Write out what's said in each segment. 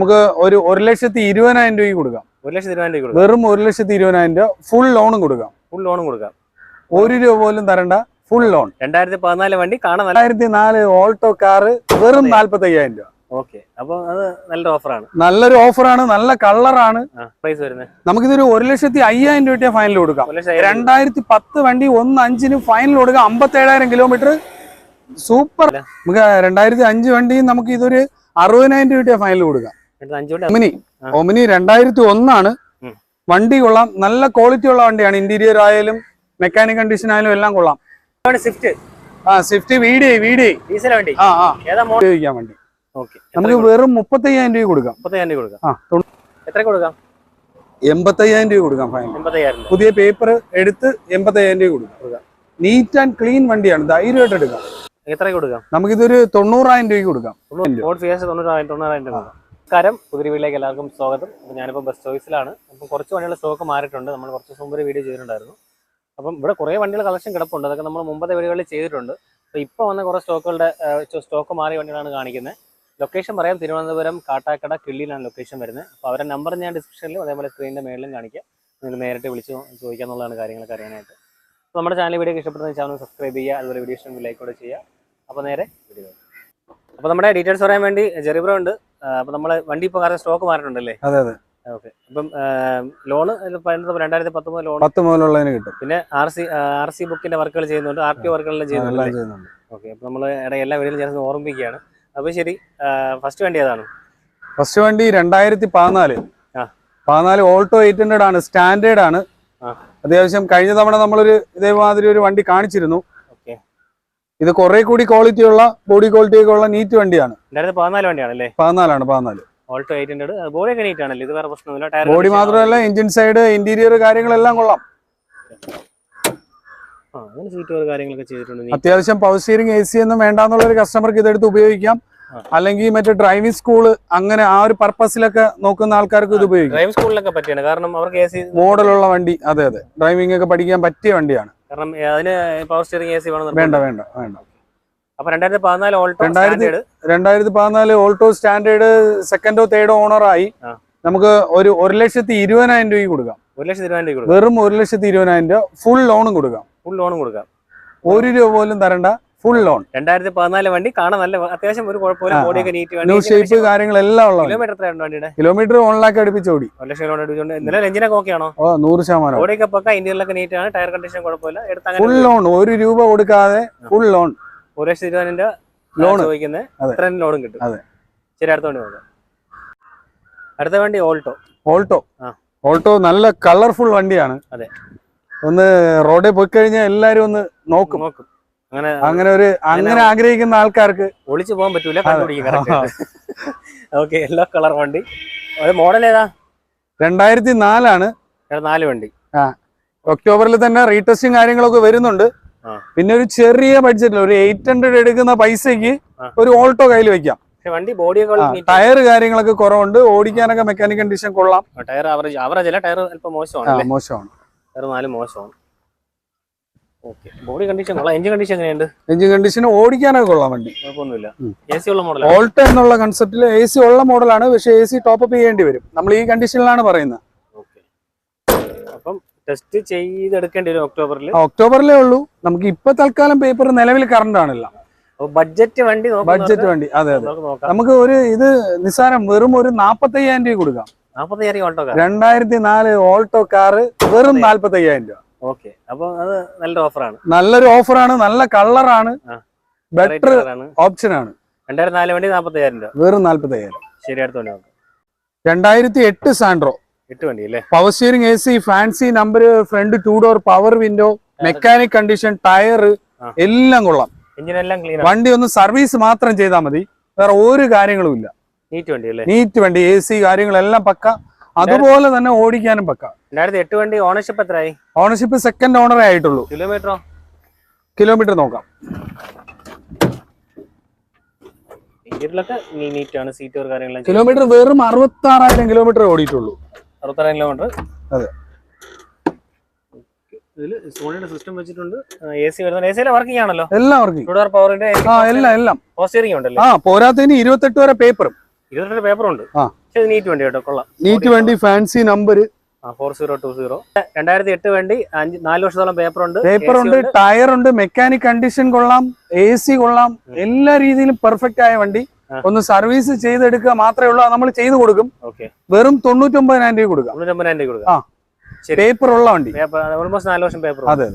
നമുക്ക് ഒരു ഒരു ലക്ഷത്തി ഇരുപതിനായിരം രൂപയ്ക്ക് കൊടുക്കാം. ഒരു ലക്ഷത്തി ഇരുപതിനായിരം രൂപ വെറും ഒരു ലക്ഷത്തി ഇരുപതിനായിരം രൂപ ഫുൾ ലോണും കൊടുക്കാം. ഫുൾ ലോണും കൊടുക്കാം. ഒരു രൂപ പോലും തരണ്ട ഫുൾ ലോൺ രണ്ടായിരത്തി പതിനാല് വണ്ടി കാണാൻ രണ്ടായിരത്തി നാല് ഓൾട്ടോ കാറ് വെറും നാല്പത്തി അയ്യായിരം രൂപ. ഓക്കെ അപ്പൊ അത് നല്ലൊരു ഓഫറാണ് നല്ലൊരു ഓഫറാണ് നല്ല കളറാണ് പ്രൈസ് വരുന്നത്. നമുക്കിതൊരു ഒരു ലക്ഷത്തി അയ്യായിരം രൂപ ഫൈനൽ കൊടുക്കാം. രൂപ. രണ്ടായിരത്തി പത്ത് വണ്ടി ഒന്ന് അഞ്ചിന് ഫൈനൽ കൊടുക്കാം. അമ്പത്തേഴായിരം കിലോമീറ്റർ സൂപ്പർ നമുക്ക് രണ്ടായിരത്തി അഞ്ച് വണ്ടിയും നമുക്ക് ഇതൊരു അറുപതിനായിരം രൂപ ഫൈനൽ കൊടുക്കാം. ഒമിനി രണ്ടായിരത്തി ഒന്നാണ്. വണ്ടി കൊള്ളാം. നല്ല ക്വാളിറ്റി ഉള്ള വണ്ടിയാണ്. ഇന്റീരിയർ ആയാലും മെക്കാനിക് കണ്ടീഷൻ ആയാലും എല്ലാം കൊള്ളാം. സ്വിഫ്റ്റ് ആ സ്വിഫ്റ്റ് വീഡിയോ വീഡിയോ ഡീസൽ വണ്ടി. ആ ഉപയോഗിക്കാൻ വണ്ടി. നമുക്ക് വെറും മുപ്പത്തയ്യായിരം രൂപ കൊടുക്കാം. മുപ്പത്തയ്യായിരം രൂപ കൊടുക്കാം. എത്ര കൊടുക്കാം? എൺപത്തയ്യായിരം രൂപ കൊടുക്കാം രൂപ. പുതിയ പേപ്പർ എടുത്ത് എൺപത്തയ്യായിരം രൂപ കൊടുക്കാം. നീറ്റ് ആൻഡ് ക്ലീൻ വണ്ടിയാണ്. ധൈര്യമായിട്ട് എടുക്കാം. എത്ര കൊടുക്കാം? നമുക്കിതൊരു തൊണ്ണൂറായിരം രൂപ കൊടുക്കാം. തൊണ്ണൂറായിരം തൊണ്ണൂറായിരം രൂപ നമസ്കാരം. പുതിയ വീട്ടിലേക്ക് എല്ലാവർക്കും സ്വാഗതം. അപ്പോൾ ഞാനിപ്പോൾ ബസ് ചോയ്സിലാണ് അപ്പം കുറച്ച് വണ്ടികളുടെ സ്റ്റോക്ക് മാറിയിട്ടുണ്ട്. നമ്മൾ കുറച്ച് ദിവസം വീഡിയോ ചെയ്തിട്ടുണ്ടായിരുന്നു. അപ്പം ഇവിടെ കുറേ വണ്ടികൾ കളക്ഷൻ കിടപ്പുണ്ട്. അതൊക്കെ നമ്മൾ മുമ്പത്തെ വീഡിയോകളിൽ ചെയ്തിട്ടുണ്ട്. അപ്പോൾ ഇപ്പോൾ വന്ന കുറേ സ്റ്റോക്കുകളുടെ സ്റ്റോക്ക് മാറിയ വണ്ടികളാണ് കാണിക്കുന്നത് ലൊക്കേഷൻ പറയാം. തിരുവനന്തപുരം കാട്ടാക്കട കിള്ളിയിലാണ് ലൊക്കേഷൻ വരുന്നത് അപ്പോൾ അവരുടെ നമ്പർ ഞാൻ ഡിസ്ക്രിപ്ഷനിലും അതേപോലെ സ്ക്രീനിന്റെ മേളിലും കാണിക്കാം. നിങ്ങൾ നേരിട്ട് വിളിച്ച് ചോദിക്കാന്നുള്ളതാണ് കാര്യങ്ങളൊക്കെ അറിയാനായിട്ട്. അപ്പോൾ നമ്മുടെ ചാനൽ വീഡിയോ ഇഷ്ടപ്പെടുന്ന ചാനൽ സബ്സ്ക്രൈബ് ചെയ്യുക. അതുപോലെ വീഡിയോ ഇഷ്ടം ലൈക്ക് കൂടെ ചെയ്യുക. അപ്പോൾ നേരെ വീഡിയോ അപ്പോൾ നമ്മുടെ ഡീറ്റെയിൽസ് പറയാൻ വേണ്ടി ജെറിബ്രോ ഉണ്ട്. അപ്പോൾ നമ്മൾ വണ്ടി ഇപ്പോൾ കാരണം സ്റ്റോക്ക് മാറിയിട്ടുണ്ടല്ലേ അതെ അതെ. ഓക്കെ അപ്പം ലോണ് രണ്ടായിരത്തി പത്തൊമ്പത് ലോൺ പത്ത് മുതലുള്ളതിന് കിട്ടും. പിന്നെ ആർ സി ആർ സി ബുക്കിന്റെ വർക്കുകൾ ചെയ്യുന്നുണ്ട്. ആർ ടി വർക്കുകളെല്ലാം ആ, ചെയ്യുന്നുണ്ട്. ഓക്കെ നമ്മൾ ഇടയിൽ എല്ലാ വീടുകളും ചേർന്ന് ഓർമ്മിക്കുകയാണ് അപ്പോൾ ശരി ഫസ്റ്റ് വണ്ടി ഏതാണ്? ഫസ്റ്റ് വണ്ടി രണ്ടായിരത്തി പതിനാല്. പതിനാല് ഓൾട്ടോ എയ്റ്റ് ഹൺഡ്രഡ് ആണ് സ്റ്റാൻഡേർഡ് ആണ്. അത്യാവശ്യം കഴിഞ്ഞ തവണ നമ്മളൊരു ഇതേമാതിരി ഒരു വണ്ടി കാണിച്ചിരുന്നു. ഇത് കുറെ കൂടി ക്വാളിറ്റി ഉള്ള ബോഡി ക്വാളിറ്റി ഒക്കെ ഉള്ള നീറ്റ് വണ്ടിയാണ്. പതിനാല് വണ്ടിയാണല്ലേ? പതിനാലാണ് പതിനാല്. ഓൾട്ടോ എയ്റ്റ് ഹൺഡ്രഡ് ബോഡിയൊക്കെ നീറ്റ് ആണല്ലേ? ഇത് വേറെ ബോഡി മാത്രമല്ല എഞ്ചിൻ സൈഡ് ഇന്റീരിയർ കാര്യങ്ങളെല്ലാം കൊള്ളാം. അത്യാവശ്യം പവർ സ്റ്റിയറിംഗ് എ സി ഒന്നും വേണ്ടാന്നുള്ള ഒരു കസ്റ്റമർക്ക് ഇതെടുത്ത് ഉപയോഗിക്കാം. അല്ലെങ്കിൽ മറ്റേ ഡ്രൈവിംഗ് സ്കൂൾ അങ്ങനെ ആ ഒരു പർപ്പസിലൊക്കെ നോക്കുന്ന ആൾക്കാർക്ക് ഇത് ഉപയോഗിക്കാം. ഡ്രൈവിംഗ് സ്കൂളിലൊക്കെ പറ്റിയാണ്. കാരണം അവർക്ക് മോഡലുള്ള വണ്ടി അതെ അതെ. ഡ്രൈവിംഗ് ഒക്കെ പഠിക്കാൻ പറ്റിയ വണ്ടിയാണ്. കാരണം അതിന് പവർ സ്റ്റിയറിംഗ് എ സി വേണം വേണ്ട വേണ്ട വേണ്ട. അപ്പൊ രണ്ടായിരത്തി പതിനാല് ഓൾട്ടോ രണ്ടായിരത്തി- സ്റ്റാൻഡേർഡ് രണ്ടായിരത്തി പതിനാല് ഓൾട്ടോ സ്റ്റാൻഡേർഡ് സെക്കൻഡോ തേർഡോ ഓണർ ആയി നമുക്ക് ഒരു ഒരു ലക്ഷത്തി ഇരുപതിനായിരം രൂപയ്ക്ക് കൊടുക്കാം. ഒരു ലക്ഷത്തി ഇരുപതിനായിരം രൂപ വെറും ഒരു ലക്ഷത്തി ഇരുപതിനായിരം രൂപ ഫുൾ ലോണും കൊടുക്കാം. ഫുൾ ലോണും കൊടുക്കാം. ഒരു രൂപ പോലും തരണ്ട. ഫുൾ ലോൺ രണ്ടായിരത്തി പതിനാല് വണ്ടി കാണാൻ നല്ല അത്യാവശ്യം ഒരു കുഴപ്പമില്ല. ബോഡിയൊക്കെ നീറ്റ് ന്യൂ ഷേപ്പ് കാര്യങ്ങളെല്ലാം ഉള്ള കിലോമീറ്റർ വണ്ടിയുടെ? കിലോമീറ്റർ ലാക്ക് അടുപ്പിച്ച് ഓടി. ഒരു ലക്ഷം എഞ്ചിനൊക്കെ ഓ നൂറ് ശതമാനം. ബോഡിയൊക്കെ പക്ക ഇന്ത്യയിലൊക്കെ നീറ്റ് ആണ്. ടയർ കണ്ടീഷൻ കുഴപ്പമില്ല. എടുത്ത് ഫുൾ ലോൺ ഒരു രൂപ കൊടുക്കാതെ ഫുൾ ലോൺ ഒരു ലക്ഷത്തി ലോൺ ചോദിക്കുന്നത് അതെ. ഇത്രയും ലോണും കിട്ടും. അതെ. ശരി അടുത്ത വണ്ടി നോക്കാം. അടുത്ത വണ്ടി ഓൾട്ടോ ഓൾട്ടോ ഓൾട്ടോ നല്ല കളർഫുൾ വണ്ടിയാണ്. അതെ. ഒന്ന് റോഡിൽ പോയി കഴിഞ്ഞാൽ എല്ലാരും ഒന്ന് നോക്കും. നോക്കും. അങ്ങനെ അങ്ങനെ ഒരു അങ്ങനെ ആഗ്രഹിക്കുന്ന ആൾക്കാർക്ക് ഒളിച്ചു പോകാൻ പറ്റൂല ഓക്കെ യെല്ലോ കളർ വണ്ടി. മോഡൽ ഏതാ? രണ്ടായിരത്തി നാലാണ് നാല് വണ്ടി. ആ ഒക്ടോബറിൽ തന്നെ റീടെസ്റ്റും കാര്യങ്ങളൊക്കെ വരുന്നുണ്ട്. പിന്നെ ഒരു ചെറിയ ബഡ്ജറ്റിൽ ഒരു എയ്റ്റ് ഹൺഡ്രഡ് എടുക്കുന്ന പൈസക്ക് ഒരു ഓൾട്ടോ കയ്യിൽ വെക്കാം. വണ്ടി ബോഡി ടയർ കാര്യങ്ങളൊക്കെ കുറവുണ്ട്. ഓടിക്കാനൊക്കെ മെക്കാനിക് കണ്ടീഷൻ കൊള്ളാം. ടയർ ആവറേജ് ആവറേജ് അല്ല ടയർ അല്പം മോശമാണ് മോശമാണ്. ടയർ നാല് മോശമാണ്. ബോഡി കണ്ടീഷൻ കൊള്ളാം. എഞ്ചിൻ കണ്ടീഷൻ എങ്ങനെയുണ്ട്? എഞ്ചിൻ കണ്ടീഷൻ ഓടിക്കാനൊക്കെ കൊള്ളാം വണ്ടി. കുഴപ്പമൊന്നുമില്ല. എ സി ഉള്ള മോഡലാണ് ഓൾട്ട എന്നുള്ള കൺസെപ്റ്റിൽ എ സി ഉള്ള മോഡലാണ് പക്ഷെ എ സി ടോപ്പ് ചെയ്യേണ്ടി വരും. നമ്മൾ ഈ കണ്ടീഷനിലാണ് പറയുന്നത്. ഒക്ടോബറിലെ അപ്പം ടെസ്റ്റ് ചെയ്തെടുക്കേണ്ടി വരും ഒക്ടോബറിൽ ഒക്ടോബറിലേ ഉള്ളൂ. നമുക്ക് ഇപ്പൊ തൽക്കാലം പേപ്പർ നിലവിൽ കറണ്ട് ആണല്ല ബഡ്ജറ്റ് വണ്ടി ബഡ്ജറ്റ് വണ്ടി. അതെ അതെ. നമുക്ക് ഒരു ഇത് നിസ്സാരം വെറും ഒരു നാപ്പത്തയ്യായിരം രൂപ കൊടുക്കാം. രണ്ടായിരത്തി നാല് ഓൾട്ടോ കാറ് വെറും നാല്പത്തയ്യായിരം രൂപ. ഓക്കെ. അപ്പോൾ അത് നല്ലൊരു ഓഫറാണ്. നല്ലൊരു ഓഫറാണ് നല്ല കളറാണ്. ബെറ്റർ ഓപ്ഷനാണ് ഓപ്ഷൻ ആണ് രണ്ടായിരത്തി നാല് വണ്ടി നാൽപ്പത്തയ്യായിരം രൂപ. വെറും നാല്പത്തയ്യായിരം. ശരി അടുത്ത വണ്ടി നോക്കാം. രണ്ടായിരത്തി എട്ട് സാൻഡ്രോ. എട്ട് വണ്ടി അല്ലേ? Power steering A C fancy number front two door power window mechanic condition tyre എല്ലാം കൊള്ളാം. എഞ്ചിനെല്ലാം ക്ലീൻ വണ്ടി ഒന്ന് സർവീസ് മാത്രം ചെയ്താൽ മതി. വേറെ ഒരു കാര്യങ്ങളും ഇല്ല. നീറ്റ് വണ്ടി അല്ലേ? നീറ്റ് വണ്ടി എ സി കാര്യങ്ങളെല്ലാം പക്ക. അതുപോലെ തന്നെ ഓടിക്കാനും പക്ക. രണ്ടായിരത്തി എട്ട് വണ്ടി ഓണർഷിപ്പ് എത്രയായി? ഓണർഷിപ്പ് സെക്കൻഡ് ഓണറേ ആയിട്ടുള്ളൂ. കിലോമീറ്ററോ കിലോമീറ്റർ നോക്കാം. കിലോമീറ്റർ വെറും അറുപത്തി ആറായിരം കിലോമീറ്റർ ഓടിയിട്ടുള്ളൂ. അറുപത്താറായിരം കിലോമീറ്റർ അതെ. സോണിയുടെ സിസ്റ്റം വെച്ചിട്ടുണ്ട്. എ സി വരുന്നത് എ സിയിലെ വർക്കിംഗ് ആണല്ലോ? എല്ലാം വർക്കിംഗ് പവറിന്റെ എല്ലാം എല്ലാം. പോസ്റ്ററിംഗ് ഉണ്ടല്ലേ? ആ പോരാത്തതിന് ഇരുപത്തെട്ട് വരെ പേപ്പറും ഇരുപത്തെട്ട്. പക്ഷേ നീറ്റ് വണ്ടി കേട്ടോ കൊള്ളാം. നീറ്റ് വണ്ടി fancy number four zero two zero രണ്ടായിരത്തി എട്ട് വണ്ടി അഞ്ച് നാല് വർഷത്തോളം പേപ്പർ ഉണ്ട്. പേപ്പർ ഉണ്ട് ടയർ ഉണ്ട് മെക്കാനിക് കണ്ടീഷൻ കൊള്ളാം എ സി കൊള്ളാം എല്ലാ രീതിയിലും പെർഫെക്റ്റ് ആയ വണ്ടി. ഒന്ന് സർവീസ് ചെയ്തെടുക്കുക മാത്രമേ ഉള്ളൂ നമ്മൾ ചെയ്തു കൊടുക്കും. വെറും തൊണ്ണൂറ്റൊമ്പതിനായിരം രൂപ കൊടുക്കാം. തൊണ്ണൂറ്റൊമ്പതിനായിരം രൂപ. കൊടുക്കാം. പേപ്പർ ഉള്ള വണ്ടി. ഓൾമോസ്റ്റ് നാല് വർഷം പേപ്പർ അതെ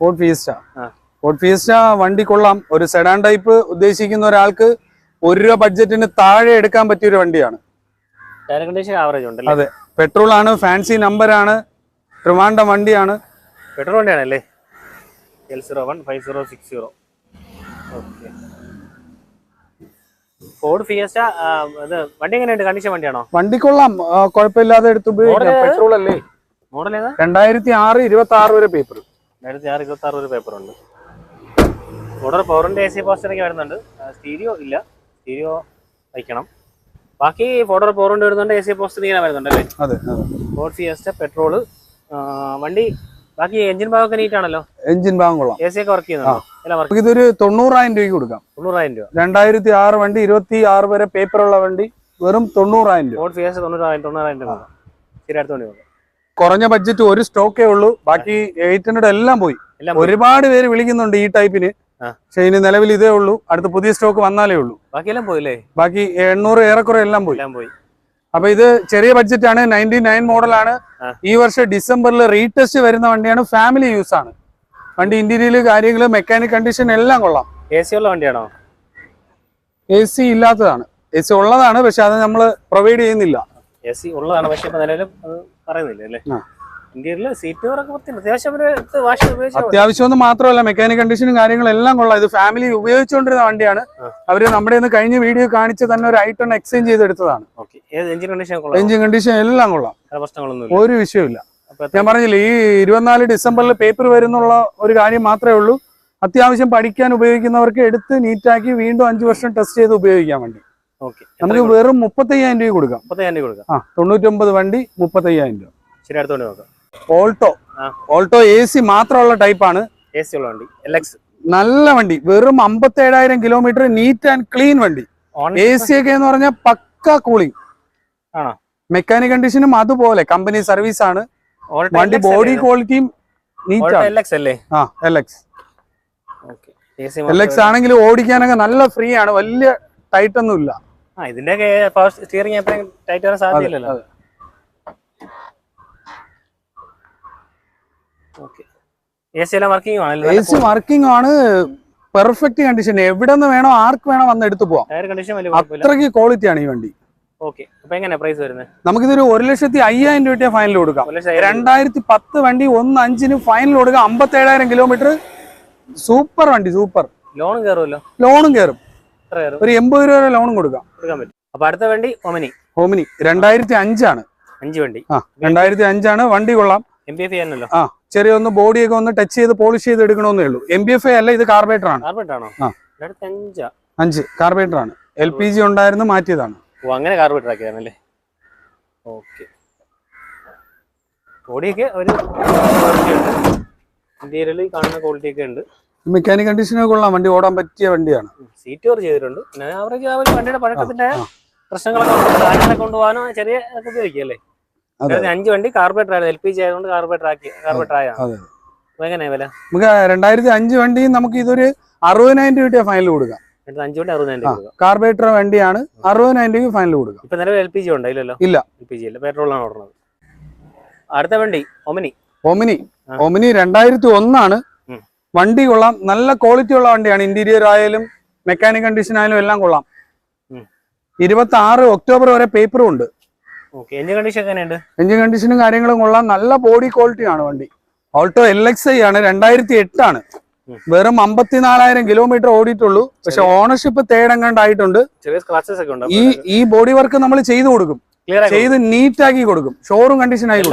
ഫോർഡ് ഫിയസ്റ്റ ആ. ഫോർഡ് വണ്ടി കൊള്ളാം. ഒരു സെഡാൻ ടൈപ്പ് ഉദ്ദേശിക്കുന്ന ഒരാൾക്ക് ഒരു രൂപ ബഡ്ജറ്റിന് താഴെ എടുക്കാൻ പറ്റിയ ഒരു വണ്ടിയാണ്. ടയർ കണ്ടീഷൻ ആവറേജ് ഉണ്ട് അതെ. പെട്രോൾ ആണ് ഫാൻസി നമ്പർ ആണ് ട്രിവാൻഡം വണ്ടിയാണ്. Petrol വണ്ടിയാണല്ലേ? L zero one five zero six zero okay Ford Fiesta ഇത് വണ്ടി എങ്ങനെയുണ്ട്? കണ്ടീഷൻ വണ്ടിയാണോ? വണ്ടി കൊള്ളാം കുഴപ്പമില്ലാതെ എടുത്ത് ഉപയോഗിക്കാം. പെട്രോൾ അല്ലേ മോഡൽ ഏതാ? രണ്ടായിരത്തി ആറ് ഇരുപത്തി ആറ് വരെ പേപ്പർ രണ്ടായിരത്തി ആറ് ഇരുപത്തി ആറ് വരെ പേപ്പർ ഉണ്ട് മോഡൽ പവറിന്റെ എ സി പോസ്റ്ററൊക്കെ വരുന്നുണ്ട് സ്റ്റീരിയോ ഇല്ല. സ്റ്റീരിയോ വയ്ക്കണം. ബാക്കി ഫോർഡർ പവറിന്റെ വരുന്നുണ്ട് എ സി പോസ്റ്റ് ഇങ്ങനെ വരുന്നുണ്ട് അല്ലേ അതെ. ഫോർഡ് ഫിയസ്റ്റ പെട്രോൾ വണ്ടി ബാക്കി എഞ്ചിൻ ഭാഗമൊക്കെ നീറ്റ് ആണല്ലോ? എഞ്ചിൻ ഭാഗം കൊള്ളാം. എ സി ഒക്കെ വർക്ക് ചെയ്യുന്നുണ്ടോ? ഇതൊരു തൊണ്ണൂറായിരം രൂപയ്ക്ക് കൊടുക്കാം. തൊണ്ണൂറായിരം രൂപ. രണ്ടായിരത്തി ആറ് വണ്ടി ഇരുപത്തി ആറ് വരെ പേപ്പർ ഉള്ള വണ്ടി വെറും തൊണ്ണൂറായിരം രൂപ. ഫോർഡ് ഫിയസ്റ്റ തൊണ്ണൂറായിരം തൊണ്ണൂറായിരം രൂപ. ശരി അടുത്ത വണ്ടി കുറഞ്ഞ ബഡ്ജറ്റ് ഒരു സ്റ്റോക്കേ ഉള്ളൂ. ബാക്കി എയ്റ്റ് ഹൺഡ്രഡ് എല്ലാം പോയി. ഒരുപാട് പേര് വിളിക്കുന്നുണ്ട് ഈ ടൈപ്പിന്. പക്ഷെ ഇനി നിലവിൽ ഇതേ ഉള്ളൂ. അടുത്ത പുതിയ സ്റ്റോക്ക് വന്നാലേ ഉള്ളൂ. ബാക്കിയെല്ലാം പോയില്ലേ? ബാക്കി എണ്ണൂറ് ഏറെക്കുറെ എല്ലാം പോയി. എല്ലാം പോയി. അപ്പൊ ഇത് ചെറിയ ബഡ്ജറ്റ് ആണ് നയന്റി നയൻ മോഡലാണ്. ഈ വർഷം ഡിസംബറിൽ റീടെസ്റ്റ് വരുന്ന വണ്ടിയാണ്. ഫാമിലി യൂസ് ആണ്. വണ്ടി ഇന്റീരിയൽ കാര്യങ്ങൾ മെക്കാനിക് കണ്ടീഷൻ എല്ലാം കൊള്ളാം. എ സി ഉള്ള വണ്ടിയാണോ? എ സി ഇല്ലാത്തതാണ്. എ സി ഉള്ളതാണ് പക്ഷെ അത് നമ്മൾ പ്രൊവൈഡ് ചെയ്യുന്നില്ല. എ സി ഉള്ളതാണ് പക്ഷെ പറയുന്നില്ല അല്ലേ? അത്യാവശ്യം. അത്യാവശ്യം ഒന്നും മാത്രമല്ല മെക്കാനിക് കണ്ടീഷനും കാര്യങ്ങളും എല്ലാം കൊള്ളാം. ഇത് ഫാമിലി ഉപയോഗിച്ചുകൊണ്ടിരുന്ന വണ്ടിയാണ്. അവർ നമ്മുടെ ഇന്ന് കഴിഞ്ഞ വീഡിയോ കാണിച്ച് തന്നെ ഒരു ഐട്ടൺ എക്സ്ചേഞ്ച് ചെയ്തെടുത്തതാണ്. എഞ്ചിൻ കണ്ടീഷൻ എല്ലാം കൊള്ളാം. ഒരു വിഷയമില്ല ഞാൻ പറഞ്ഞില്ലേ ഈ ഇരുപത്തിനാല് ഡിസംബറിൽ പേപ്പർ വരുന്നുള്ള ഒരു കാര്യം മാത്രമേ ഉള്ളൂ. അത്യാവശ്യം പഠിക്കാൻ ഉപയോഗിക്കുന്നവർക്ക് എടുത്ത് നീറ്റാക്കി വീണ്ടും അഞ്ചു വർഷം ടെസ്റ്റ് ചെയ്ത് ഉപയോഗിക്കാൻ വേണ്ടി. ഓക്കെ നമുക്ക് വെറും മുപ്പത്തയ്യായിരം രൂപ കൊടുക്കാം. മുപ്പത്തയ്യായിരം രൂപ കൊടുക്കാം. ആ തൊണ്ണൂറ്റൊമ്പത് വണ്ടി മുപ്പത്തയ്യായിരം രൂപ. ശരി അടുത്തോണ്ട് നോക്കാം. ഓൾട്ടോ. ഓൾട്ടോ എ സി മാത്രമുള്ള ടൈപ്പാണ് എ സി ഉള്ള വണ്ടി. നല്ല വണ്ടി. വെറും അമ്പത്തി ഏഴായിരം കിലോമീറ്റർ നീറ്റ് ആൻഡ് ക്ലീൻ വണ്ടി എ സി ഒക്കെ എന്ന് പറഞ്ഞാൽ പക്ക കൂളിംഗ് ആണോ? മെക്കാനിക് കണ്ടീഷനും അതുപോലെ. കമ്പനി സർവീസ് ആണ്. വണ്ടി ബോഡി ക്വാളിറ്റിയും എൽ എക്സ് ആണെങ്കിൽ ഓടിക്കാനൊക്കെ നല്ല ഫ്രീ ആണ്. വലിയ ടൈറ്റ് ഒന്നും ഇല്ല ഇതിന്റെ സ്റ്റിയറിംഗ് ടൈറ്റ് വരാൻ സാധ്യതയില്ലല്ലോ അതെ. ഓക്കെ എ സി എല്ലാം വർക്കിംഗ് എ ആണല്ലേ സി വർക്കിംഗ് ആണ്. പെർഫെക്റ്റ് കണ്ടീഷൻ എവിടെ നിന്ന് വേണോ ആർക്ക് വേണോ വന്ന് എടുത്തു പോവാം. ടയർ കണ്ടീഷൻ അത്രയ്ക്ക് ക്വാളിറ്റി ആണ് ഈ വണ്ടി. നമുക്കിതൊരു ഒരു ലക്ഷത്തി അയ്യായിരം രൂപ ഫൈനൽ കൊടുക്കാം. രണ്ടായിരത്തി പത്ത് വണ്ടി ഒന്ന് അഞ്ചിന് ഫൈനൽ കൊടുക്കാം. അമ്പത്തേഴായിരം കിലോമീറ്റർ സൂപ്പർ വണ്ടി സൂപ്പർ ലോണും കയറുമല്ലോ ലോണും കയറും ഒരു എൺപത് രൂപ വരെ ലോണും കൊടുക്കാം. അപ്പൊ അടുത്ത വണ്ടി ഹോമിനി ഹോമിനി രണ്ടായിരത്തി അഞ്ചാണ്. അഞ്ച് വണ്ടി. ആ രണ്ടായിരത്തി അഞ്ചാണ്. വണ്ടി കൊള്ളാം. ആ ചെറിയ ഒന്ന് ബോഡിയൊക്കെ ഒന്ന് ടച്ച് ചെയ്ത് പോളിഷ് ചെയ്ത് എടുക്കണമെന്നേ ഉള്ളൂ. എം ബി എഫ് അല്ല ഇത് കാർബേറ്റർ ആണ്. അഞ്ചാ. കാർബേറ്റർ ആണ്. എൽ പി ജി ഉണ്ടായിരുന്നു മാറ്റിയതാണ്. ഓ അങ്ങനെ കാർബേറ്റർ ആക്കിയാണല്ലേ ഓക്കെ ബോഡിയൊക്കെ ഒരു ഇന്റീരിയറിൽ കാണുന്ന ക്വാളിറ്റി ഒക്കെ ഉണ്ട്. മെക്കാനിക് കണ്ടീഷനൊക്കെ കൊള്ളാം വണ്ടി ഓടാൻ പറ്റിയ വണ്ടിയാണ്. സീറ്റ് കവർ ചെയ്തിട്ടുണ്ട്. പിന്നെ ആവറേജ് ആ ഒരു വണ്ടിയുടെ പഴക്കത്തിന്റെ. പ്രശ്നങ്ങളൊക്കെ കൊണ്ടുപോകാനോ ചെറിയ ഒക്കെ ഉപയോഗിക്കല്ലേ അഞ്ച് വണ്ടി കാർബേറ്റർ ആയിരുന്നു. എൽ പി ജി ആയതുകൊണ്ട് കാർബേറ്റർ ആക്കി കാർബേറ്റർ ആയ? അതെ. എങ്ങനെയാ വില? നമുക്ക് രണ്ടായിരത്തി അഞ്ച് വണ്ടി നമുക്ക് ഇതൊരു അറുപതിനായിരം രൂപ ഫൈനൽ കൊടുക്കാം. കാർബറേറ്റർ വണ്ടിയാണ് അറുപതിനായിരം രൂപ ഫൈനൽ കൊടുക്കാം. ഇപ്പൊ നിലവിൽ എൽ പി ജി ഉണ്ടോ? ഇല്ലല്ലോ. ഇല്ല. എൽ പി ജി ഇല്ല പെട്രോളാണ് ഓടുന്നത്. അടുത്ത വണ്ടി ഒമിനി ഒമിനി. ഒമിനി രണ്ടായിരത്തി ഒന്നാണ്. വണ്ടി കൊള്ളാം. നല്ല ക്വാളിറ്റി ഉള്ള വണ്ടിയാണ്. ഇന്റീരിയർ ആയാലും മെക്കാനിക് കണ്ടീഷൻ ആയാലും എല്ലാം കൊള്ളാം. ഇരുപത്തി ആറ് ഒക്ടോബർ വരെ പേപ്പറും ഉണ്ട്. എഞ്ചിൻ കണ്ടീഷനും കാര്യങ്ങളും കൊള്ളാം. നല്ല ബോഡി ക്വാളിറ്റി ആണ് വണ്ടി. ഓൾട്ടോ എൽ എക്സ് ഐ ആണ് രണ്ടായിരത്തി എട്ടാണ് വെറും അമ്പത്തിനാലായിരം കിലോമീറ്റർ ഓടിയിട്ടുള്ളൂ. പക്ഷെ ഓണർഷിപ്പ് തേടങ്ങണ്ടായിട്ടുണ്ട്. ഈ ഈ ബോഡി വർക്ക് നമ്മൾ ചെയ്തു കൊടുക്കും. ചെയ്ത് നീറ്റ് ആക്കി കൊടുക്കും. ഷോറൂം കണ്ടീഷൻ ആയി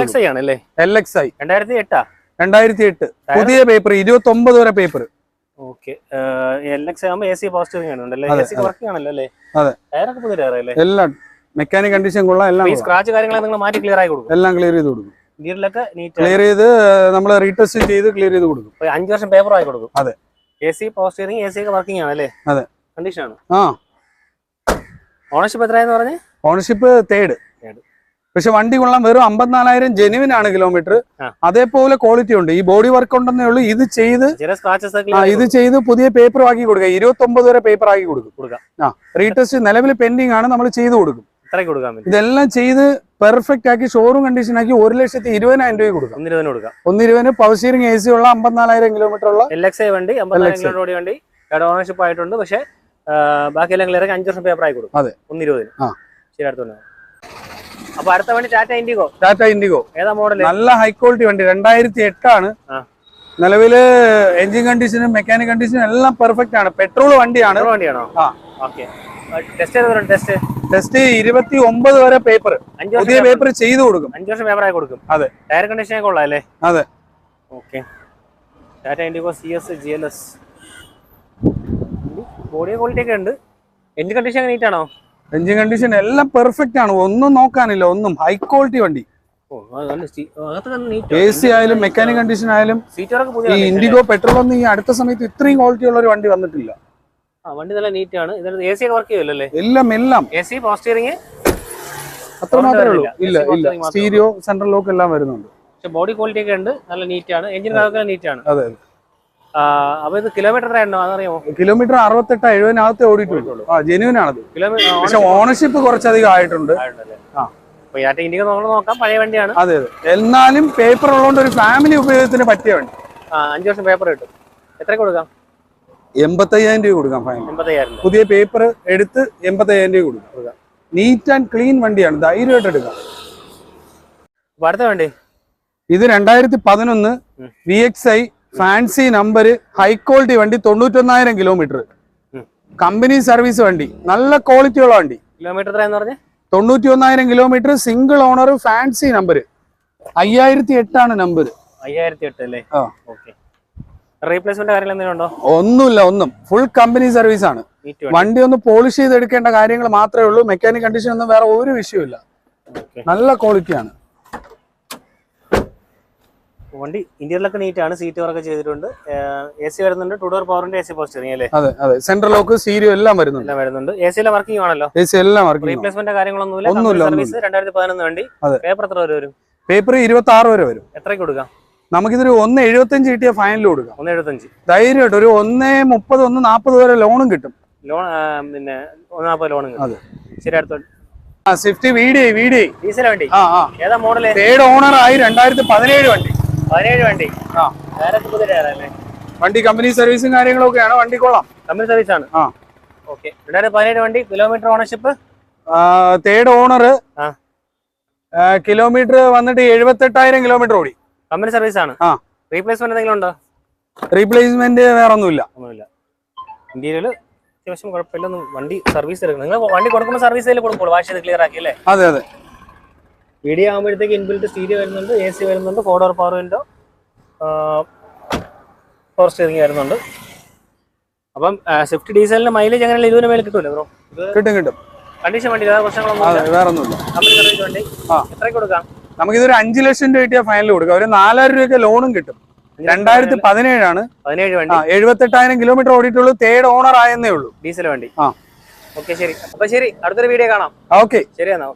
എൽ എക്സ് ഐ രണ്ടായിരത്തി എട്ട്? പുതിയ പേപ്പർ ഇരുപത്തി ഒമ്പത് വരെ പേപ്പർ എല്ലാം മെക്കാനിക് കണ്ടീഷൻ കൊള്ളാം എല്ലാം സ്ക്രാച്ച് കാര്യങ്ങളൊക്കെ നിങ്ങൾ മാറ്റി ക്ലിയർ ആയി കൊടുക്കും. എല്ലാം ക്ലിയർ ചെയ്ത് കൊടുക്കും. ഗിയറിലൊക്കെ നീറ്റ് ക്ലിയർ ചെയ്ത് നമ്മൾ റീടെസ്റ്റ് ചെയ്ത് ക്ലിയർ ചെയ്ത് കൊടുക്കും. അഞ്ച് വർഷം പേപ്പർ ആയി കൊടുക്കും. അതെ. A C power steering A C ഒക്കെ വർക്കിംഗ് ആണ് അല്ലേ? അതെ. കണ്ടീഷൻ ആണ്. ആ. ഓണർഷിപ്പ് എത്രയെന്ന് പറഞ്ഞേ? Ownership third. പക്ഷെ വണ്ടി കൊള്ളാൻ വെറും അമ്പത്തിനാലായിരം ജെനുവിൻ ആണ് കിലോമീറ്റർ അതേപോലെ ക്വാളിറ്റി ഉണ്ട്. ഈ ബോഡി വർക്ക് ഉണ്ടെന്നേ ഉള്ളൂ. ഇത് ചെയ്ത് ഇത് ചെയ്ത് പുതിയ പേപ്പർ ആക്കി കൊടുക്കുക. ഇരുപത്തി വരെ പേപ്പർ ആക്കി കൊടുക്കും. ആ റീടെസ്റ്റ് നിലവിൽ പെൻഡിങ് ആണ്. നമ്മൾ ചെയ്ത് കൊടുക്കും. ഇതെല്ലാം ചെയ്ത് പെർഫെക്റ്റ് ആക്കി ഷോറൂം കണ്ടീഷൻ ആക്കി ഒരു ലക്ഷത്തി ഇരുപതിനായിരം രൂപ കൊടുക്കാം. ഒന്നിരുപതിന് കൊടുക്കാം. ഒന്നിരുപതിന് പവർ സ്റ്റിയറിംഗ് എ സി ഉള്ള അമ്പത്തിനാലായിരം കിലോമീറ്റർ ഉള്ള എൽ എക്സ് ഐ വണ്ടി അമ്പത്തിനായിരം വണ്ടി. ഓണർഷിപ്പ് ആയിട്ടുണ്ട്. പക്ഷേ ബാക്കി ബാക്കിയെല്ലാം ക്ലിയർ അഞ്ച് വർഷം പേപ്പർ ആയി കൊടുക്കും. അതെ. ഒന്നിരുപതിന്. ശരി അടുത്തോണ്ട് അപ്പൊ അടുത്ത വണ്ടി ടാറ്റ ഇൻഡിഗോ ടാറ്റ ഇൻഡിഗോ ഏതാ മോഡൽ നല്ല ഹൈ ക്വാളിറ്റി വണ്ടി. രണ്ടായിരത്തി എട്ടാണ്. നിലവിൽ എഞ്ചിൻ കണ്ടീഷനും മെക്കാനിക് കണ്ടീഷനും എല്ലാം പെർഫെക്റ്റ് ആണ്. പെട്രോൾ വണ്ടിയാണ്. വണ്ടിയാണോ? ആ. ഓക്കെ ടെസ്റ്റ് ടെസ്റ്റ് ടെസ്റ്റ് ഇരുപത്തി ഒമ്പത് വരെ പേപ്പർ പുതിയ പേപ്പർ ചെയ്തു കൊടുക്കും. അഞ്ച് വർഷം പേപ്പർ ആയി കൊടുക്കും. അതെ. ടയർ കണ്ടീഷൻ ഒക്കെ ഉള്ളതല്ലേ അതെ. Okay Tata Indigo C S G L S body quality ഒക്കെ ഉണ്ട്. എഞ്ചിൻ കണ്ടീഷൻ നീറ്റ് ആണോ? എഞ്ചിൻ കണ്ടീഷൻ എല്ലാം പെർഫെക്റ്റ് ആണ്. ഒന്നും നോക്കാനില്ല. ഒന്നും ഹൈ ക്വാളിറ്റി വണ്ടി. എ സി ആയാലും മെക്കാനിക് കണ്ടീഷൻ ആയാലും ഈ ഇൻഡിഗോ പെട്രോൾ ഒന്നും ഈ അടുത്ത സമയത്ത് ഇത്രയും ക്വാളിറ്റി ഉള്ള ഒരു വണ്ടി വന്നിട്ടില്ല. ആ വണ്ടി നല്ല നീറ്റ് ആണ്. ഇതിനകത്ത് എ സി ഒക്കെ വർക്ക് ചെയ്യുമല്ലോ എല്ലാം എല്ലാം. എ സി പവർ സ്റ്റിയറിംഗ് അത്ര മാത്രമേ ഉള്ളൂ. ഇല്ല. ഇല്ല സ്റ്റീരിയോ സെൻട്രൽ ലോക്ക് എല്ലാം വരുന്നുണ്ട്. പക്ഷെ ബോഡി ക്വാളിറ്റി ഒക്കെ ഉണ്ട്. നല്ല നീറ്റ് ആണ്. എഞ്ചിൻ ഭാഗമൊക്കെ നീറ്റ് ആണ്. അതെ അപ്പൊ ഇത് കിലോമീറ്റർ ഉണ്ടോ? അതറിയാമോ? കിലോമീറ്റർ അറുപത്തെട്ട് എഴുപതിനകത്ത് ഓടിയിട്ടുള്ളൂ. ആ ജെനുവിൻ ആണത്. പക്ഷെ ഓണർഷിപ്പ് കുറച്ചധികം ആയിട്ടുണ്ട്. നോക്കാം. പഴയ വണ്ടിയാണ്. അതെ അതെ. എന്നാലും പേപ്പർ ഉള്ളതുകൊണ്ട് ഒരു ഫാമിലി ഉപയോഗത്തിന് പറ്റിയ വണ്ടി. അഞ്ച് വർഷം പേപ്പർ കിട്ടും എത്ര കൊടുക്കാം? എൺപത്തയ്യായിരം രൂപ കൊടുക്കാം ഫൈൻ. പുതിയ പേപ്പർ എടുത്ത് എൺപത്തയ്യായിരം രൂപ കൊടുക്കാം. നീറ്റ് ആൻഡ് ക്ലീൻ വണ്ടിയാണ്. ധൈര്യമായിട്ട് എടുക്കാം. വേണ്ടി അടുത്ത വണ്ടി. ഇത് രണ്ടായിരത്തി പതിനൊന്ന് V X I fancy number high quality വണ്ടി തൊണ്ണൂറ്റൊന്നായിരം കിലോമീറ്റർ കമ്പനി സർവീസ് വണ്ടി. നല്ല ക്വാളിറ്റി ഉള്ള വണ്ടി. കിലോമീറ്റർ തൊണ്ണൂറ്റി ഒന്നായിരം kilometre single owner fancy number അയ്യായിരത്തി എട്ടാണ് നമ്പർ അയ്യായിരത്തി എട്ട് അല്ലേ. ഓക്കെ റീപ്ലേസ്മെന്റ് കാര്യങ്ങൾ എന്തെങ്കിലും ഉണ്ടോ? ഒന്നുമില്ല ഒന്നും. ഫുൾ കമ്പനി സർവീസ് ആണ്. വണ്ടി ഒന്ന് പോളിഷ് ചെയ്തെടുക്കേണ്ട കാര്യങ്ങൾ മാത്രമേ ഉള്ളൂ. മെക്കാനിക് കണ്ടീഷൻ ഒന്നും വേറെ ഒരു വിഷയമില്ല നല്ല ക്വാളിറ്റിയാണ് വണ്ടി ഇന്ത്യയിലൊക്കെ നീറ്റ് ആണ്. സീറ്റ് വർക്ക് ചെയ്തിട്ടുണ്ട്. എ സി വരുന്നുണ്ട്. ടു ഡോർ പവറിന്റെ എ സി പോസ്റ്റിംഗ് അല്ലേ? അതെ അതെ. സെൻട്രൽ ലോക്ക് സീരിയോ എല്ലാം വരുന്നുണ്ട്. എല്ലാം വരുന്നുണ്ട്. എ സി എല്ലാം വർക്കിംഗ് ആണല്ലോ? എ സി എല്ലാം വർക്കിംഗ് റീപ്ലേസ്മെന്റ് കാര്യങ്ങളൊന്നുമില്ല. ഒന്നുമില്ല, സർവീസ് രണ്ടായിരത്തി പതിനൊന്ന് വണ്ടി. പേപ്പർ എത്ര വരെ വരും? പേപ്പർ ഇരുപത്തി ആറ് വരെ വരും. എത്രയ്ക്ക് കൊടുക്കാം? നമുക്കിതൊരു ഒന്ന് എഴുപത്തഞ്ച് കിട്ടിയ ഫൈനൽ കൊടുക്കാം. ഒന്ന് എഴുപത്തഞ്ച് ധൈര്യമായിട്ട് ഒരു ഒന്ന് മുപ്പത് ഒന്ന് നാൽപ്പത് വരെ ലോണും കിട്ടും. ലോൺ പിന്നെ നാൽപ്പത് ലോൺ അതെ. ശരി അടുത്ത സ്വിഫ്റ്റ് വീഡിയോ വീഡിയോ ഡീസൽ വണ്ടി? ആ ആ. ഏതാ മോഡൽ തേർഡ് ഓണർ ആയി രണ്ടായിരത്തി പതിനേഴ് വണ്ടി. പതിനേഴ് വണ്ടി. ആ. വണ്ടി കമ്പനി സർവീസും കാര്യങ്ങളൊക്കെയാണ്. വണ്ടി കൊള്ളാം. കമ്പനി സർവീസ് ആണ്. ആ. ഓക്കെ രണ്ടായിരത്തി പതിനേഴ് വണ്ടി kilometre ownership third owner. Kilometre വന്നിട്ട് എഴുപത്തെട്ടായിരം കിലോമീറ്റർ ഓടി. കമ്പനി സർവീസ് ആണ്. ആ. റീപ്ലേസ്മെന്റ് എന്തെങ്കിലും ഉണ്ടോ? റീപ്ലേസ്മെന്റ് വേറെ ഒന്നുമില്ല. ഒന്നുമില്ല ഇന്ത്യയിൽ അത്യാവശ്യം കുഴപ്പമില്ലൊന്നും വണ്ടി സർവീസ് എടുക്കണം. നിങ്ങൾ വണ്ടി കൊടുക്കുമ്പോൾ സർവീസ് കൊടുക്കുള്ളൂ? വാഷ് ചെയ്ത് ക്ലിയർ ആക്കി അല്ലേ? അതെ അതെ. വീഡിയോ ആകുമ്പോഴത്തേക്ക് ഇൻബിൽറ്റ് സ്റ്റീരിയോ വരുന്നുണ്ട് എ സി വരുന്നുണ്ട് four door power window power steering വരുന്നുണ്ട്. അപ്പം സ്വിഫ്റ്റ് ഡീസലിന് മൈലേജ് അങ്ങനെ ഇതിന് മേലെ കിട്ടൂല ബ്രോ കിട്ടും കിട്ടും. കണ്ടീഷൻ വണ്ടി വേറെ പ്രശ്നങ്ങളൊന്നും വേറെ ഒന്നുമില്ല വണ്ടി. എത്രയ്ക്ക് കൊടുക്കാം? നമുക്കിതൊരു അഞ്ചു ലക്ഷം രൂപ കിട്ടിയ ഫൈനൽ കൊടുക്കാം. ഒരു നാലായിരം രൂപയൊക്കെ ലോണും കിട്ടും. രണ്ടായിരത്തി പതിനേഴാണ്. എഴുപത്തെട്ടായിരം കിലോമീറ്റർ ഓടിയിട്ടുള്ളൂ. തേർഡ് ഓണർ ആയെന്നേ ഉള്ളൂ. ഡീസൽ വണ്ടി. ആ. ഓക്കെ ശരി. അപ്പൊ ശരി അടുത്തൊരു വീഡിയോ കാണാം. ഓക്കെ ശരി എന്നാ.